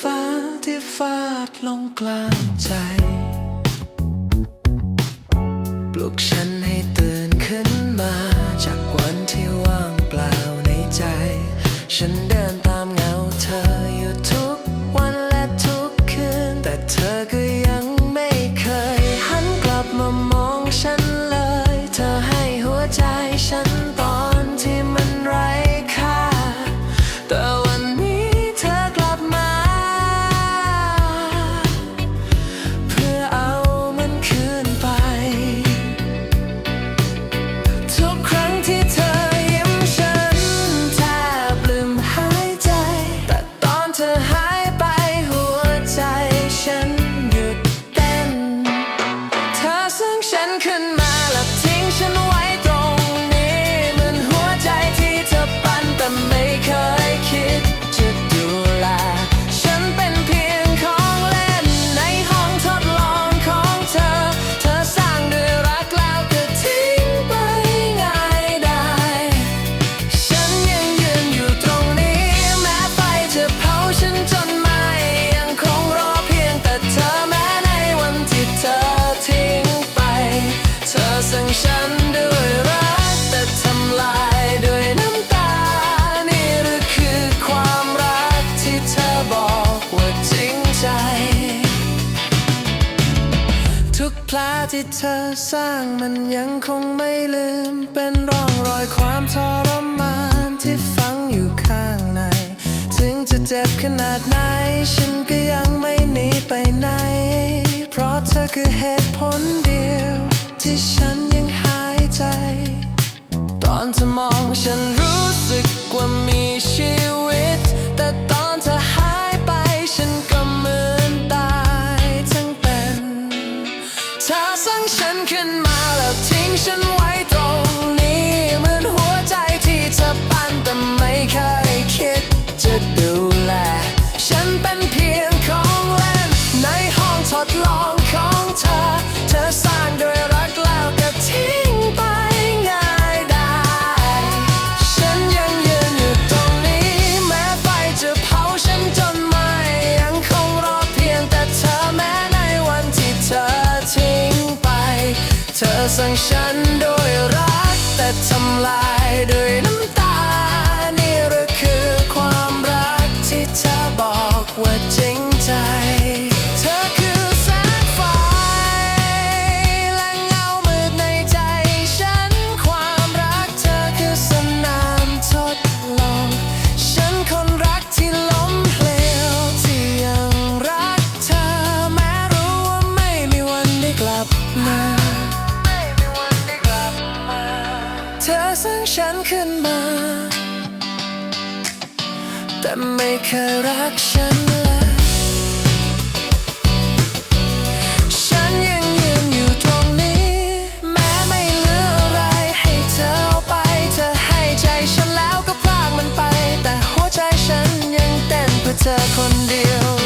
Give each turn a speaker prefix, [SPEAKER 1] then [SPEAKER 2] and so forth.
[SPEAKER 1] ฟ้าที่ฟาดลงกลางใจ ปลุกฉันให้ตื่นขึ้นมา แผลที่เธอสร้างมันยังคงไม่ลืม เป็นร่องรอยความทรมานที่ฝังอยู่ข้างใน ถึงจะเจ็บขนาดไหน ฉันก็ยังไม่หนีไปไหน เพราะเธอคือเหตุผลเดียว ที่ฉันยังหายใจ ตอนเธอมองฉัน ฉันไว้ตรงนี้เหมือนหัวใจที่เธอปั้นแต่ไม่เคยคิดจะดูแล ฉันเป็นเพียงของเล่นในห้องทดลอง สั่งฉันโดยรักแต่ทำลายด้วยน้ำตา เธอสร้างฉันขึ้นมา แต่ไม่เคยรักฉันเลยฉันยังยืนอยู่ตรงนี้ แม้ไม่เหลืออะไรให้เธอเอาไป เธอให้ใจฉันแล้วก็พลากมันไป แต่หัวใจฉันยังเต้นเพื่อเธอคนเดียว